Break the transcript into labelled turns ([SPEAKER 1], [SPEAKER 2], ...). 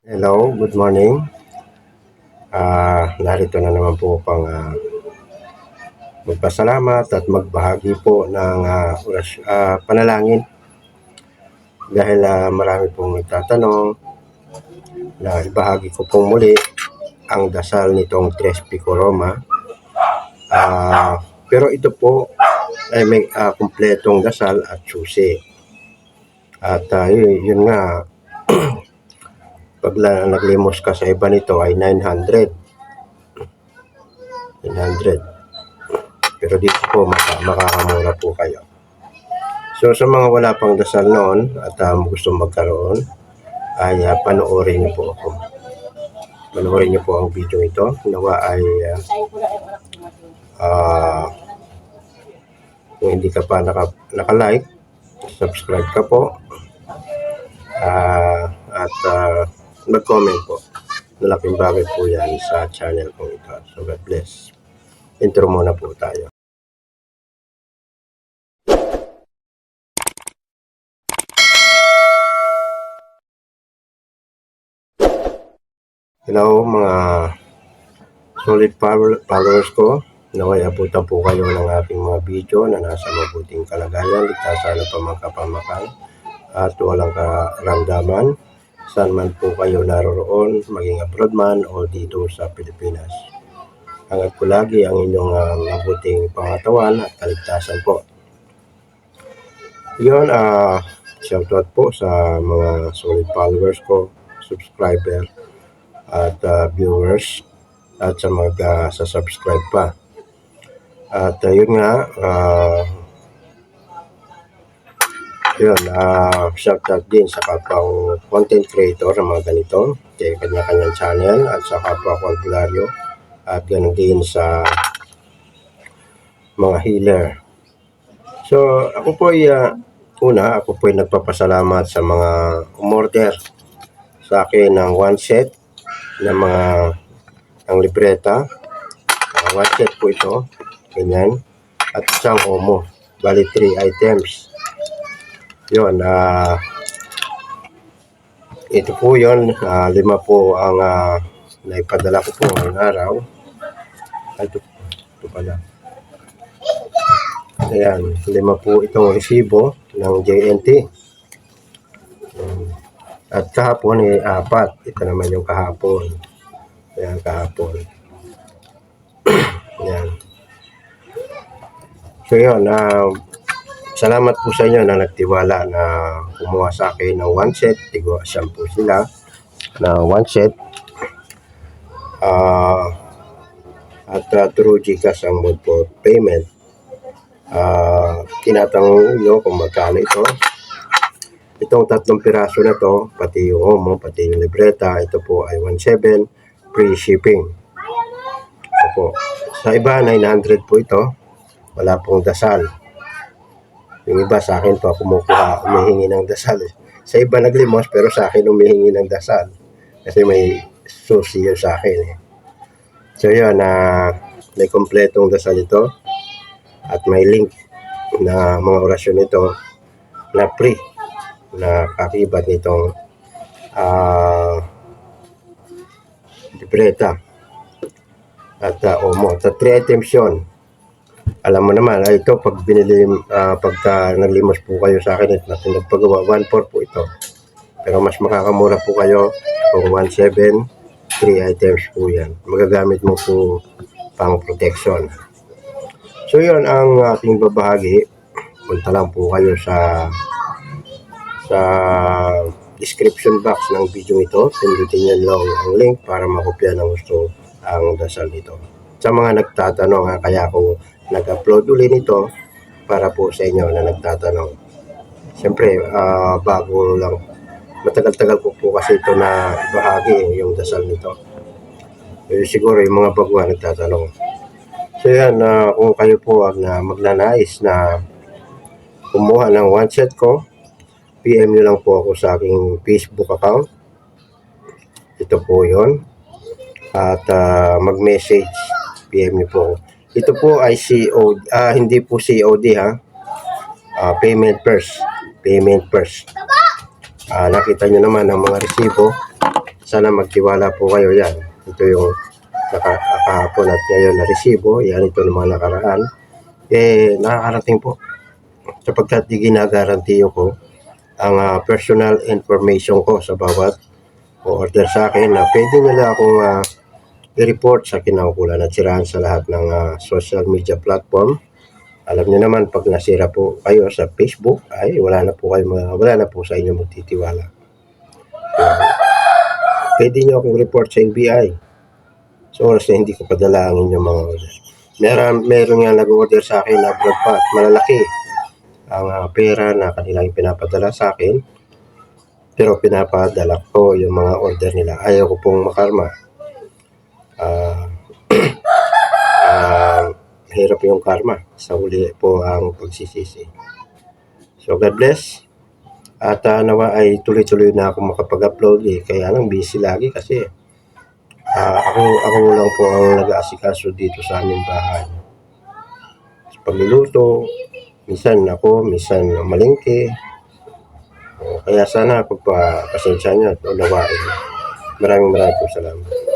[SPEAKER 1] Hello, good morning. Ah, narito na naman po pang ah, magpasalamat at magbahagi po ng ah, oras, ah, panalangin. Dahil ah, marami pong nagtatanong na ibahagi ko pong muli ang dasal nitong Tres Pico Roma. Ah, pero ito po ay may ah, kumpletong dasal at susi. At ah, yun, yun nga, pag naglimos ka sa iba nito ay 900. 900. Pero dito po maka, makakamura po kayo. So sa mga wala pang dasal noon at um, gusto magkaroon ay uh, panoorin niyo po ako. Panoorin niyo po ang video ito. Nawa ay uh, ah, kung hindi ka pa naka, naka-like, subscribe ka po. Ah, at ah, mag-comment po. Malaking bagay po yan sa channel ko ito. So God bless. Intro muna po tayo. Hello mga solid follow- followers ko. Naway abutan po kayo ng aking mga video na nasa mabuting kalagayan, ligtasan at pamangkapamakan at walang karamdaman. Saan man po kayo naroroon, maging abroad man o dito sa Pilipinas. Hangad ko lagi ang inyong ah, mabuting pangatawan at kaligtasan po. Yun, ah, shoutout po sa mga solid followers ko, subscriber, at ah, viewers, at sa mga sa subscribe pa. At uh, yun nga, ah, yun, ah, shoutout din sa kapwa content creator ng mga ganito, kay kanya-kanyang channel, at sa kapwa ko at ganoon din sa mga healer. So, ako po ay, ah, una, ako po ay nagpapasalamat sa mga umorder sa akin ng one set ng mga ng libreta. Uh, one set po ito. Ganyan. At isang omo. Bali, three items. Yun. ah ito po yun. ah, lima po ang ah, naipadala ko po ngayong araw. Ito, ito pala. Ayan. Lima po itong resibo ng JNT. At kahapon ay apat. Ito naman yung kahapon. Ayan, kahapon. Ayan. So yun, ah, salamat po sa inyo na nagtiwala na kumuha sa akin ng one set. Tigo, siyam sila na one set. Ah, at uh, through GCash ang mode for payment. Ah, tinatanong nyo kung magkano ito. Itong tatlong piraso na to, pati yung homo, pati yung libreta, ito po ay 1.7 free shipping. Opo. Sa iba, 900 po ito. Wala pong dasal. Yung iba sa akin po kumukuha, umihingi ng dasal. Sa iba naglimos, pero sa akin umihingi ng dasal. Kasi may susi yun sa akin. Eh. So yun, na may kompletong dasal ito. At may link na mga orasyon nito na free na kakibat nitong ah libreta at uh, omo. Sa 3 items yun. Alam mo naman, ay ito, pag binili, ah, pagka naglimos po kayo sa akin, at nagpagawa, 1.4 po ito. Pero mas makakamura po kayo kung 1.7, 3 items po yan. Magagamit mo po pang protection. So yun ang aking babahagi. Punta lang po kayo sa sa description box ng video ito. Pindutin nyo lang ang link para makopya ng gusto ang dasal nito. Sa mga nagtatanong, ha, kaya ako nag-upload ulit nito para po sa inyo na nagtatanong. Siyempre, ah, bago lang, matagal-tagal ko po kasi ito na ibahagi yung dasal nito. Eh, siguro yung mga baguhan nagtatanong. So yan, na kung kayo po ang na magnanais na kumuha ng one set ko, PM nyo lang po ako sa aking Facebook account. Ito po yon At ah, mag-message, PM nyo po. Ito po ay COD, ah, hindi po COD ha. Ah, payment first. Payment first. Ah, nakita nyo naman ang mga resibo. sana magtiwala po kayo yan. Ito yung naka, kahapon at ngayon na resibo. Yan ito ng nakaraan. Eh, nakakarating po. Sapagkat di ginagarantiyo ko ang ah, personal information ko sa bawat order sa akin na pwede nila akong ah, i-report sa kinaukulan at sirahan sa lahat ng ah, social media platform. Alam niyo naman pag nasira po kayo sa Facebook ay wala na po kayo mga- wala na po sa inyo magtitiwala. So, pwede niyo akong report sa NBI. So oras na hindi ko padala ang inyong mga order. Meron, meron nga nag-order sa akin na at malalaki ang ah, pera na kanilang pinapadala sa akin. Pero pinapadala ko yung mga order nila. Ayaw ko pong makarma. Ah, ah, hirap yung karma. Sa huli po ang pagsisisi. So God bless. At ah, nawa ay tuloy-tuloy na ako makapag-upload eh. Kaya lang busy lagi kasi ah, ako, ako lang po ang nag-aasikaso dito sa aming bahay. Sa pagluluto, minsan ako, minsan malingke. Kaya sana pagpapasensya niyo at unawain. Maraming maraming po salamat.